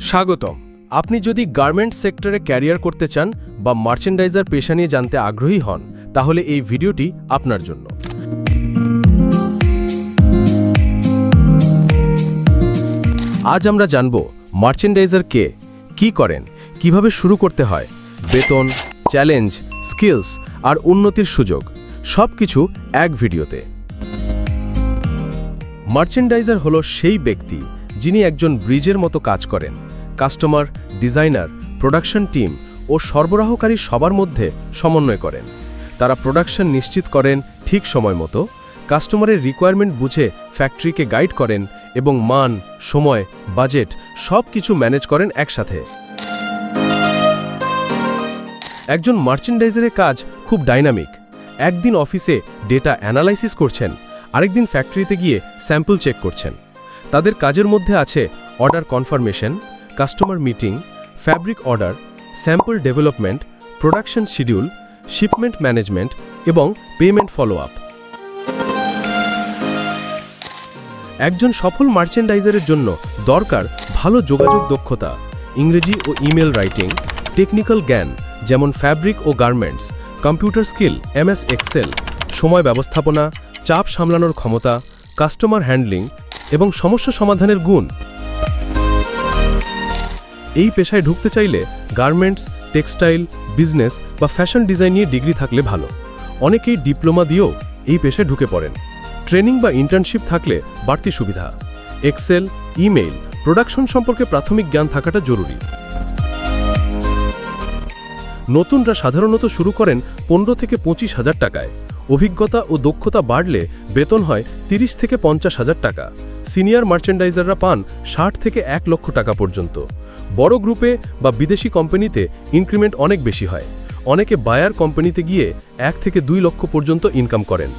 স্বাগতম। আপনি যদি গার্মেন্টস সেক্টরে ক্যারিয়ার করতে চান বা মার্চেন্ডাইজার পেশা নিয়ে জানতে আগ্রহী হন, তাহলে এই ভিডিওটি আপনার জন্য। আজ আমরা জানব মার্চেন্ডাইজার কে, কি করেন, কীভাবে শুরু করতে হয়, বেতন, চ্যালেঞ্জ, স্কিলস আর উন্নতির সুযোগ সব কিছু এক ভিডিওতে। মার্চেন্ডাইজার হলো সেই ব্যক্তি যিনি একজন ব্রিজের মতো কাজ করেন। কাস্টমার, ডিজাইনার, প্রোডাকশন টিম ও সরবরাহকারী সবার মধ্যে সমন্বয় করেন। তারা প্রোডাকশন নিশ্চিত করেন ঠিক সময় মতো, কাস্টমারের রিকোয়ারমেন্ট বুঝে ফ্যাক্টরিকে গাইড করেন এবং মান, সময়, বাজেট সব কিছু ম্যানেজ করেন একসাথে। একজন মার্চেন্ডাইজারের কাজ খুব ডাইনামিক। একদিন অফিসে ডেটা অ্যানালাইসিস করছেন, আরেকদিন ফ্যাক্টরিতে গিয়ে স্যাম্পল চেক করছেন। তাদের কাজের মধ্যে আছে order confirmation, customer meeting, fabric order, sample development, production schedule, shipment management এবং পেমেন্ট ফলো আপ একজন সফল মার্চেন্ডাইজারের জন্য দরকার ভালো যোগাযোগ দক্ষতা, ইংরেজি ও ইমেল রাইটিং, টেকনিক্যাল জ্ঞান, যেমন ফ্যাব্রিক ও garments, computer skill, MS Excel, সময় ব্যবস্থাপনা, চাপ সামলানোর ক্ষমতা, কাস্টমার হ্যান্ডলিং এবং সমস্যা সমাধানের গুণ। এই পেশায় ঢুকতে চাইলে গার্মেন্টস, টেক্সটাইল, বিজনেস বা ফ্যাশন ডিজাইন নিয়ে ডিগ্রি থাকলে ভালো। অনেকেই ডিপ্লোমা দিয়েও এই পেশায় ঢুকে পড়েন। ট্রেনিং বা ইন্টার্নশিপ থাকলে বাড়তি সুবিধা। এক্সেল, ইমেইল, প্রোডাকশন সম্পর্কে প্রাথমিক জ্ঞান থাকাটা জরুরি। নতুনরা সাধারণত শুরু করেন পনেরো থেকে পঁচিশ হাজার টাকায়। অভিজ্ঞতা ও দক্ষতা বাড়লে বেতন হয় তিরিশ থেকে পঞ্চাশ হাজার টাকা। সিনিয়র মার্চেন্ডাইজাররা পান ষাট থেকে এক লক্ষ টাকা পর্যন্ত। বড় গ্রুপে বা বিদেশি কোম্পানিতে ইনক্রিমেন্ট অনেক বেশি হয়। অনেকে বায়ার কোম্পানিতে গিয়ে এক থেকে দুই লক্ষ পর্যন্ত ইনকাম করেন।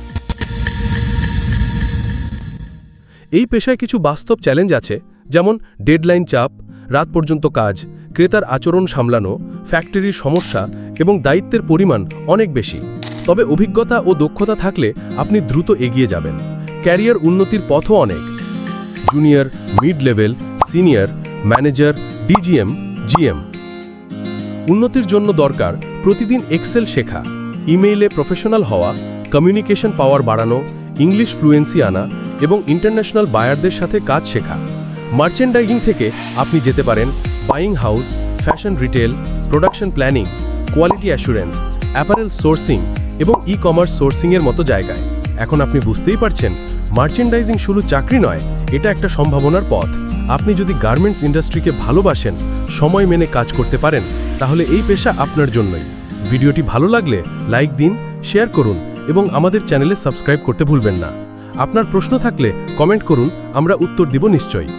এই পেশায় কিছু বাস্তব চ্যালেঞ্জ আছে, যেমন ডেডলাইন চাপ, রাত পর্যন্ত কাজ, ক্রেতার আচরণ সামলানো, ফ্যাক্টরির সমস্যা এবং দায়িত্বের পরিমাণ অনেক বেশি। তবে অভিজ্ঞতা ও দক্ষতা থাকলে আপনি দ্রুত এগিয়ে যাবেন। ক্যারিয়ার উন্নতির পথও অনেক। Junior, mid level, senior, manager, DGM, GM. উন্নতির জন্য দরকার প্রতিদিন এক্সেল শেখা, ইমেইলে প্রফেশনাল হওয়া, কমিউনিকেশন পাওয়ার বাড়ানো, ইংলিশ ফ্লুয়েন্সি আনা এবং ইন্টারন্যাশনাল বায়ারদের সাথে কাজ শেখা। মার্চেন্ডাইজিং থেকে আপনি যেতে পারেন buying house, fashion retail, production planning, quality assurance, apparel sourcing এবং ই কমার্স সোর্সিংয়ের মতো জায়গায়। এখন আপনি বুঝতেই পারছেন মার্চেন্ডাইজিং শুধু চাকরি নয়, এটা একটা সম্ভাবনার পথ। আপনি যদি গার্মেন্টস ইন্ডাস্ট্রিকে ভালোবাসেন, সময় মেনে কাজ করতে পারেন, তাহলে এই পেশা আপনার জন্যই। ভিডিওটি ভালো লাগলে লাইক দিন শেয়ার করুন এবং আমাদের চ্যানেলে সাবস্ক্রাইব করতে ভুলবেন না। আপনার প্রশ্ন থাকলে কমেন্ট করুন, আমরা উত্তর দিব নিশ্চয়ই।